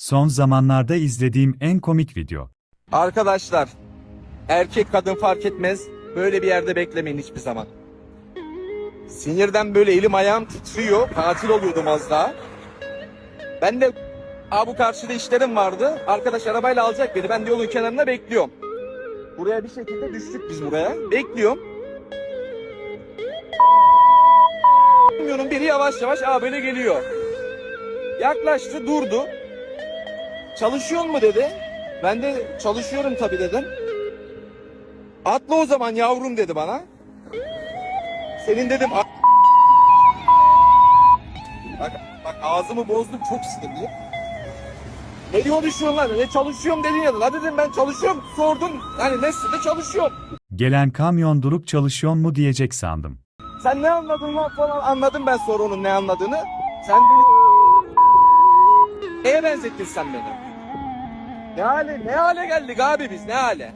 Son zamanlarda izlediğim en komik video. Arkadaşlar, erkek kadın fark etmez. Böyle bir yerde beklemeyin hiçbir zaman. Sinirden böyle elim ayağım titriyor. Katil oluyordum az daha. Ben de Aa, bu karşıda işlerim vardı. Arkadaş arabayla alacak beni. Ben de yolun kenarında bekliyorum. Buraya bir şekilde düştük biz buraya. Bekliyorum. Bilmiyorum biri yavaş yavaş aa böyle geliyor. Yaklaştı durdu. Çalışıyor mu dedi. Ben de çalışıyorum tabii dedim. Atla o zaman yavrum dedi bana. Senin dedim Bak, bak ağzımı bozdum çok sinirliyim. Ne konuşuyorsun lan? Ne çalışıyorum dedin ya. La dedim ben çalışıyorum. Sordun. Hani ne çalışıyorum. Gelen kamyon durup çalışıyor mu diyecek sandım. Sen ne anladın lan falan anladım ben sonra onun ne anladığını. Sen beni neye benzettin sen beni? Ne hale ne hale geldik abi biz ne hale?